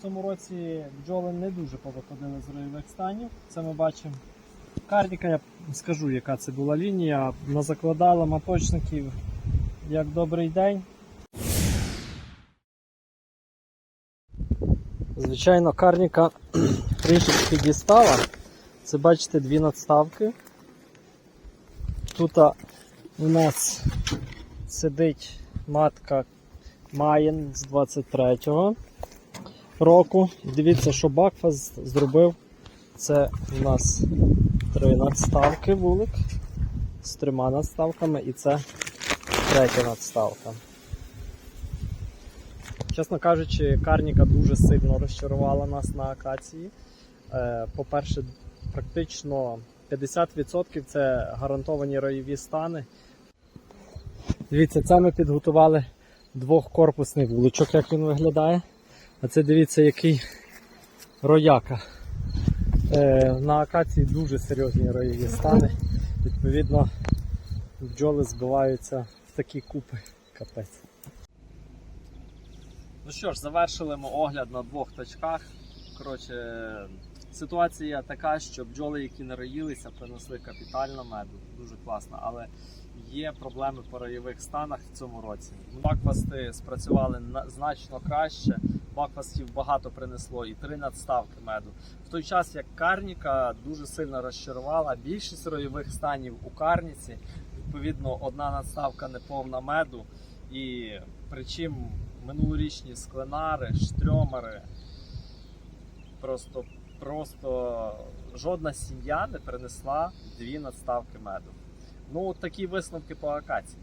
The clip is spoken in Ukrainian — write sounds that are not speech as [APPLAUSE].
в цьому році бджоли не дуже повиходили з ройових станів. Це ми бачимо. Карніка, я скажу, яка це була лінія. Назакладала маточників як добрий день. Звичайно, карніка [CLEARS THROAT] трішечки дістала. Це бачите дві надставки. Тут у нас сидить матка Маєн з 23-го року. Дивіться, що Бакфаст зробив. Це у нас три надставки вулик з трьома надставками, і це третя надставка. Чесно кажучи, карніка дуже сильно розчарувала нас на акації. Е, По-перше, практично 50% це гарантовані роєві стани. Дивіться, це ми підготували двохкорпусний вуличок, як він виглядає. А це дивіться, який рояка. Е, на акації дуже серйозні роєві стани. Відповідно, бджоли збиваються в такі купи. Капець. Ну що ж, завершили ми огляд на двох точках. Коротше, ситуація така, що бджоли, які не роїлися, принесли капітально меду. Дуже класно, але є проблеми по роєвих станах в цьому році. Бакфасти спрацювали значно краще. Бакфастів багато принесло і три надставки меду. В той час як карніка дуже сильно розчарувала більшість роєвих станів у карніці. Відповідно, одна надставка не повна меду. І причим минулорічні скленари, штрьомери. Просто, просто жодна сім'я не принесла дві надставки меду. Ну, такі висновки по акації.